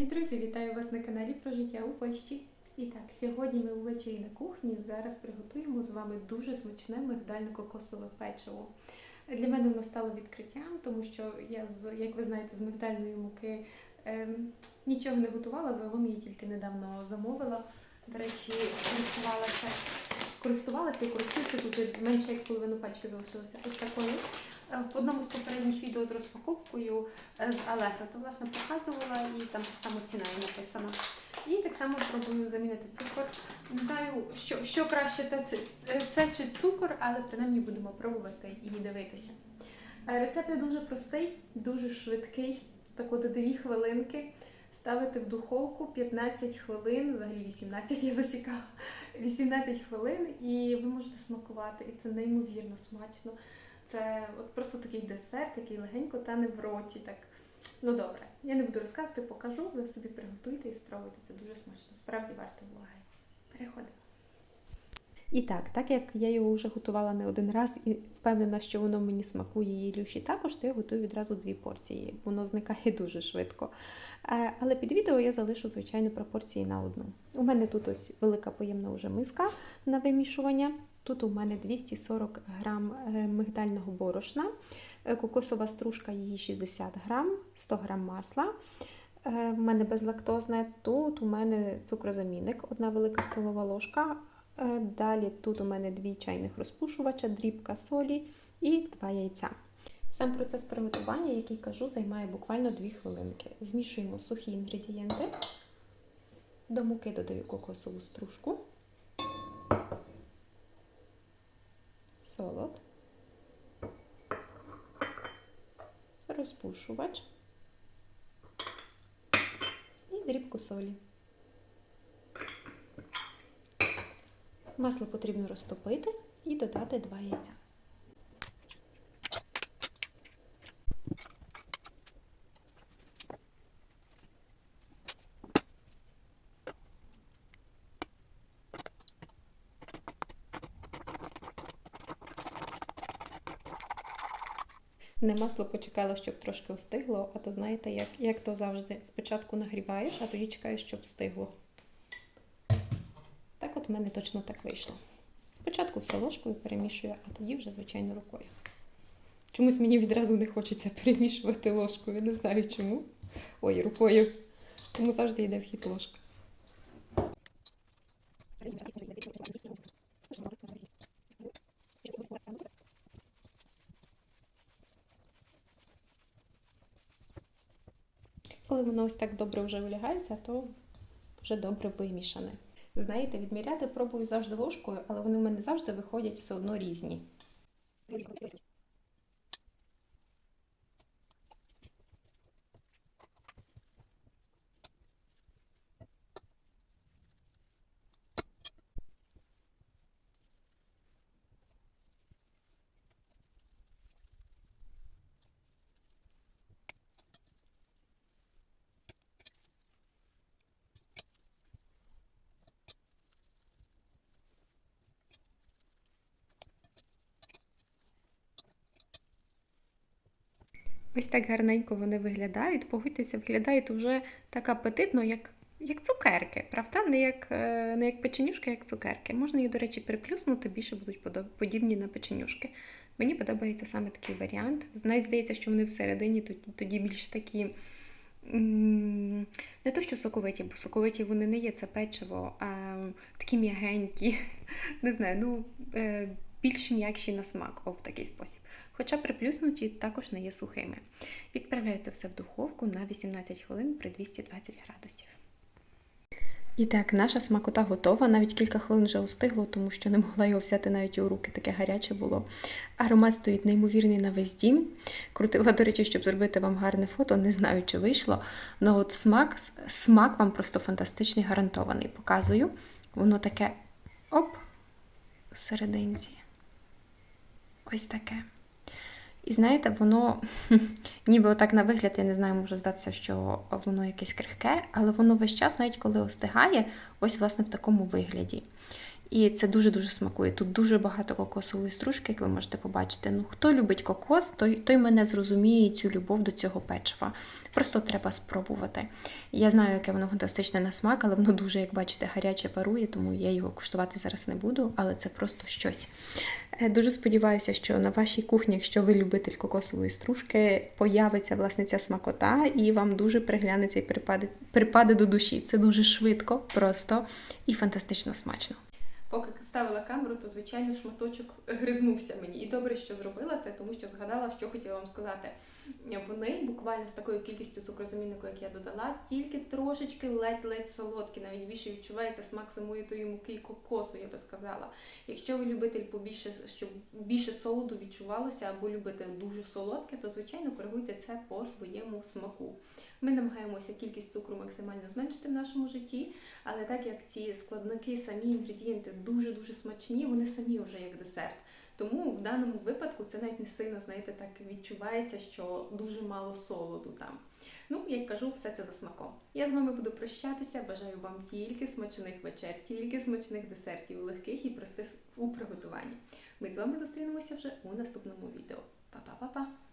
Привіт, друзі! Вітаю вас на каналі про життя у Польщі. І так, сьогодні ми ввечері на кухні. Зараз приготуємо з вами дуже смачне мигдально-кокосове печиво. Для мене воно стало відкриттям, тому що я, як ви знаєте, з мигдальної муки ем, нічого не готувала, загалом її тільки недавно замовила. До речі, користувалася, користувалася і користуюся тут вже менше як половину пачки залишилося. Ось такою. Е, В одному з попередніх відео з розпаковкою е, з Allegro, то власне показувала і там так само ціна і написана. І так само пробую замінити цукор. Не знаю, що, що краще це, е, це чи цукор, але принаймні будемо пробувати і дивитися. Рецепт дуже простий, дуже швидкий. Так от 2 хвилинки. Ставити в духовку 15 хвилин, взагалі 18 я засікала. 18 хвилин, і ви можете смакувати. І це неймовірно смачно. Це от просто такий десерт, який легенько тане в роті. Так. Ну добре, я не буду розказувати, покажу, ви собі приготуйте і спробуйте. Це дуже смачно. Справді варто уваги. Переходимо. І так, так як я його вже готувала не один раз і впевнена, що воно мені смакує і Люші також, то я готую відразу дві порції. Воно зникає дуже швидко. Е, Але під відео я залишу, звичайно, пропорції на одну. У мене тут ось велика поємна вже миска на вимішування. Тут у мене 240 грам е, мигдального борошна, е, кокосова стружка її 60 грам, 100 грам масла. У мене безлактозне. Тут у мене цукрозамінник, одна велика столова ложка. Е, Далі тут у мене дві чайних розпушувача, дрібка солі і два яйця. Сам процес приготування, який кажу, займає буквально 2 хвилинки. Змішуємо сухі інгредієнти. До муки додаю кокосову стружку, солод, розпушувач і дрібку солі. Масло потрібно розтопити і додати два яйця. Не масло почекало, щоб трошки остигло, а то знаєте, як, як то завжди. Спочатку нагріваєш, а тоді чекаєш, щоб стигло. Так от в мене точно так вийшло. Спочатку все ложкою перемішую, а тоді вже, звичайно, рукою. Чомусь мені відразу не хочеться перемішувати ложкою, не знаю чому. Ой, рукою. Тому завжди йде в хід ложка. Коли воно ось так добре вже вилягається, то вже добре вимішане. Знаєте, відміряти пробую завжди ложкою, але вони в мене завжди виходять все одно різні. Ось так гарненько вони виглядають. Погодьтеся, виглядають вже так апетитно, як, як цукерки, правда? Не як, е, не як печенюшки, як цукерки. Можна їх, до речі, приплюснути, більше будуть подібні на печенюшки. Мені подобається саме такий варіант. Навіть здається, що вони всередині тоді більш такі. Не то, що соковиті, бо соковиті вони не є, це печиво, а такі м'ягенькі. Не знаю, ну е, більш м'якші на смак, о, в такий спосіб. Хоча приплюснуті також не є сухими. Відправляється все в духовку на 18 хвилин при 220 градусів. І так, наша смакота готова. Навіть кілька хвилин вже остигло, тому що не могла його взяти навіть у руки, таке гаряче було. Аромат стоїть неймовірний на весь дім. Крутила, до речі, щоб зробити вам гарне фото, не знаю, чи вийшло. але от смак, смак вам просто фантастичний, гарантований. Показую. Воно таке оп, всерединці. Ось таке. І знаєте, воно ніби отак на вигляд, я не знаю, може здатися, що воно якесь крихке, але воно весь час, навіть коли остигає, ось власне в такому вигляді. І це дуже-дуже смакує. Тут дуже багато кокосової стружки, як ви можете побачити. Ну, хто любить кокос, той, той мене зрозуміє цю любов до цього печива. Просто треба спробувати. Я знаю, яке воно фантастичне на смак, але воно дуже, як бачите, гаряче парує, тому я його куштувати зараз не буду, але це просто щось. Е, Дуже сподіваюся, що на вашій кухні, якщо ви любитель кокосової стружки, появиться власне ця смакота, і вам дуже приглянеться і припаде, припаде до душі. Це дуже швидко, просто і фантастично смачно. estava камеру, то звичайно шматочок гризнувся мені. І добре, що зробила це, тому що згадала, що хотіла вам сказати. Вони буквально з такою кількістю цукрозаміннику, як я додала, тільки трошечки ледь-ледь солодкі. Навіть більше відчувається смак самої тої муки і кокосу, я би сказала. Якщо ви любитель побільше, щоб більше солоду відчувалося, або любите дуже солодке, то звичайно коригуйте це по своєму смаку. Ми намагаємося кількість цукру максимально зменшити в нашому житті, але так як ці складники, самі інгредієнти дуже дуже смачні, вони самі вже як десерт. Тому в даному випадку це навіть не сильно, знаєте, так відчувається, що дуже мало солоду там. Ну, як кажу, все це за смаком. Я з вами буду прощатися. Бажаю вам тільки смачних вечер, тільки смачних десертів, легких і простих у приготуванні. Ми з вами зустрінемося вже у наступному відео. Па-па-па-па!